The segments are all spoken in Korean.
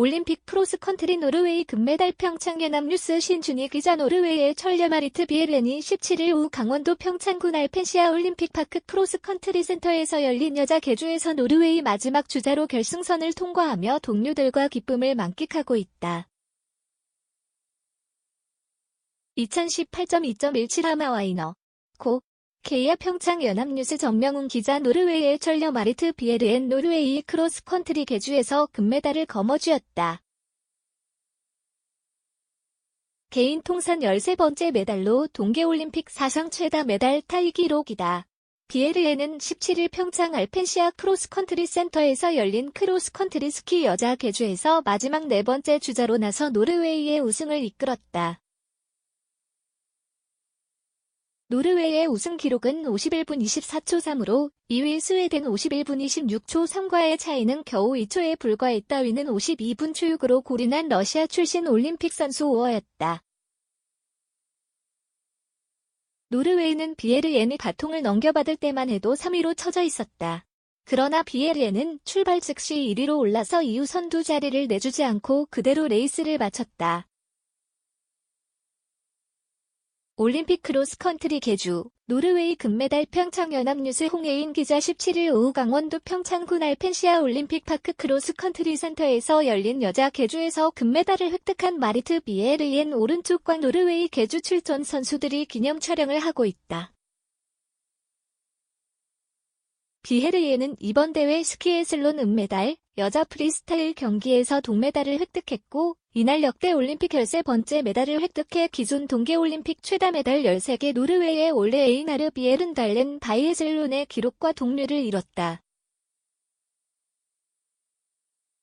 올림픽 크로스컨트리 노르웨이 금메달 평창 연합뉴스 신준희 기자 노르웨이의 철려마리트 비에렌이 17일 오후 강원도 평창군 알펜시아 올림픽 파크 크로스컨트리 센터에서 열린 여자 계주에서 노르웨이 마지막 주자로 결승선을 통과하며 동료들과 기쁨을 만끽하고 있다. 2018.2.17 하마와이너 고 케이아 평창 연합뉴스 정명훈 기자 노르웨이의 철려 마리트 비에르엔 노르웨이 크로스컨트리 계주에서 금메달을 거머쥐었다. 개인 통산 13번째 메달로 동계올림픽 사상 최다 메달 타이 기록이다. 비에르에는 17일 평창 알펜시아 크로스컨트리 센터에서 열린 크로스컨트리 스키 여자 계주에서 마지막 네 번째 주자로 나서 노르웨이의 우승을 이끌었다. 노르웨이의 우승 기록은 51분 24초 3으로 2위 스웨덴 51분 26초 3과의 차이는 겨우 2초에 불과했다. 위는 52분 초육으로 고린한 러시아 출신 올림픽 선수 5어였다. 노르웨이는 비에르엔이 바통을 넘겨받을 때만 해도 3위로 처져 있었다. 그러나 비에르엔은 출발 즉시 1위로 올라서 이후 선두 자리를 내주지 않고 그대로 레이스를 마쳤다. 올림픽 크로스컨트리 개주, 노르웨이 금메달 평창 연합뉴스 홍혜인 기자 17일 오후 강원도 평창군 알펜시아 올림픽 파크 크로스컨트리 센터에서 열린 여자 개주에서 금메달을 획득한 마리트 비에르엔 오른쪽과 노르웨이 개주 출전 선수들이 기념 촬영을 하고 있다. 비헤르예는 이번 대회 스키애슬론 은메달, 여자 프리스타일 경기에서 동메달을 획득했고, 이날 역대 올림픽 13번째 메달을 획득해 기존 동계올림픽 최다 메달 13개 노르웨이의 올레 에이나르 비에른달렌 바이에슬론의 기록과 동률을 이뤘다.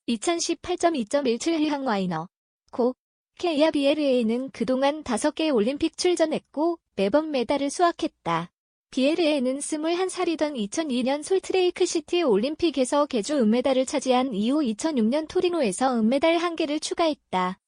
2018.2.17 향와이너 고 케이아 비에르에는 그동안 5개 올림픽 출전했고 매번 메달을 수확했다. 비에르에는 21살이던 2002년 솔트레이크 시티 올림픽에서 개주 은메달을 차지한 이후 2006년 토리노에서 은메달 1개를 추가했다.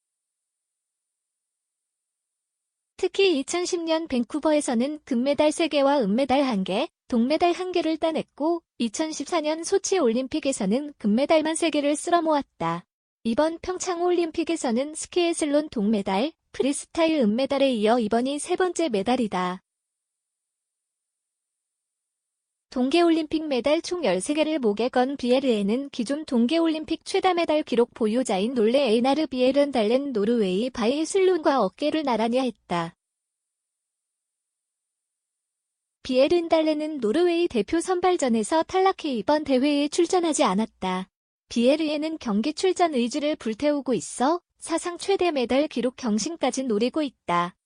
특히 2010년 밴쿠버에서는 금메달 3개와 은메달 1개, 동메달 1개를 따냈고 2014년 소치 올림픽에서는 금메달만 3개를 쓸어 모았다. 이번 평창 올림픽에서는 스키애슬론 동메달, 프리스타일 은메달에 이어 이번이 세 번째 메달이다. 동계올림픽 메달 총 13개를 목에 건 비에르에는 기존 동계올림픽 최다 메달 기록 보유자인 놀레 에이나르 비에른 달렌 노르웨이 바이슬룬과 어깨를 나란히 했다. 비에른 달렌은 노르웨이 대표 선발전에서 탈락해 이번 대회에 출전하지 않았다. 비에르에는 경기 출전 의지를 불태우고 있어 사상 최대 메달 기록 경신까지 노리고 있다.